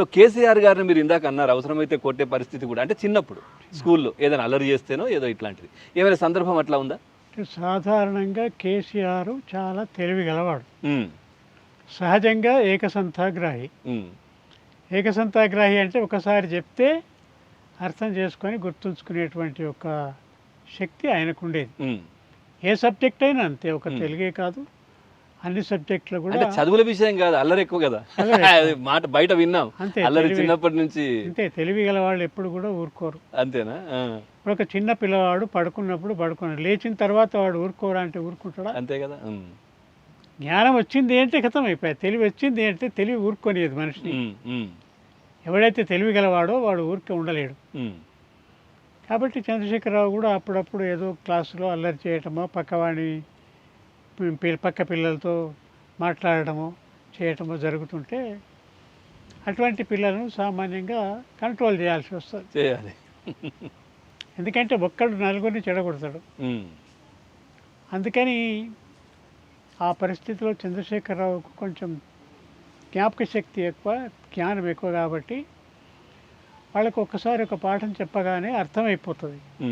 So KCR గారిని మీరు ఇందాక అన్నారు అవసరమైతే కొట్టే పరిస్థితి కూడా. అంటే చిన్నప్పుడు స్కూల్లో ఏదైనా అల్లరి చేస్తేనో ఏదో ఇట్లాంటిది. ఏమైనా సందర్భం అట్లా ఉందా? సాధారణంగా కేసీఆర్ చాలా తెలివి గలవాడు. సహజంగా ఏకసంతాగ్రాహి. ఏకసంతాగ్రాహి అంటే ఒకసారి చెప్తే అర్థం చేసుకొని గుర్తుంచుకునేటువంటి ఒక శక్తి ఆయనకు ఉండేది. ఏ సబ్జెక్ట్ అయినా అంతే ఒక. తెలుగే కాదు అన్ని సబ్జెక్టులు అంటే కూడా చదువుల విషయం కాదు అల్లరి ఎక్కువ కదా. మాట బయట విన్నాం. అంతే అల్లరి చిన్నప్పటి నుంచి. అంతే తెలివి గల వాళ్ళు ఎప్పుడు కూడా ఊరుకోరు. అంతేనా? ఇప్పుడు ఒక చిన్న పిల్లవాడు పడుకున్నప్పుడు పడుకున్నాడు లేచిన తర్వాత వాడు ఊరుకోరా అంటే ఊరుకుంటాడా? అంతే కదా జ్ఞానం వచ్చింది అంటే కథం అయిపోయాయి తెలివి వచ్చింది అంటే తెలివి ఊరుకొనియదు మనిషిని. ఎవడైతే తెలివి గలవాడో వాడు ఊరికే ఉండలేడు. కాబట్టి చంద్రశేఖరరావు కూడా అప్పుడప్పుడు ఏదో క్లాసులో అల్లరి చేయటమో పక్కవాడిని పి- పక్క పిల్లలతో మాట్లాడటమో చేయటమో జరుగుతుంటే అటువంటి పిల్లలను సామాన్యంగా కంట్రోల్ చేయాల్సి వస్తుంది. చేయాలి. ఎందుకంటే ఒక్కడు నలుగురిని చెడగొడతాడు. అందుకని ఆ పరిస్థితిలో చంద్రశేఖరరావుకు కొంచెం జ్ఞాపక శక్తి ఎక్కువ జ్ఞానం ఎక్కువ కాబట్టి వాళ్ళకు ఒక్కసారి ఒక పాఠం చెప్పగానే అర్థమైపోతుంది.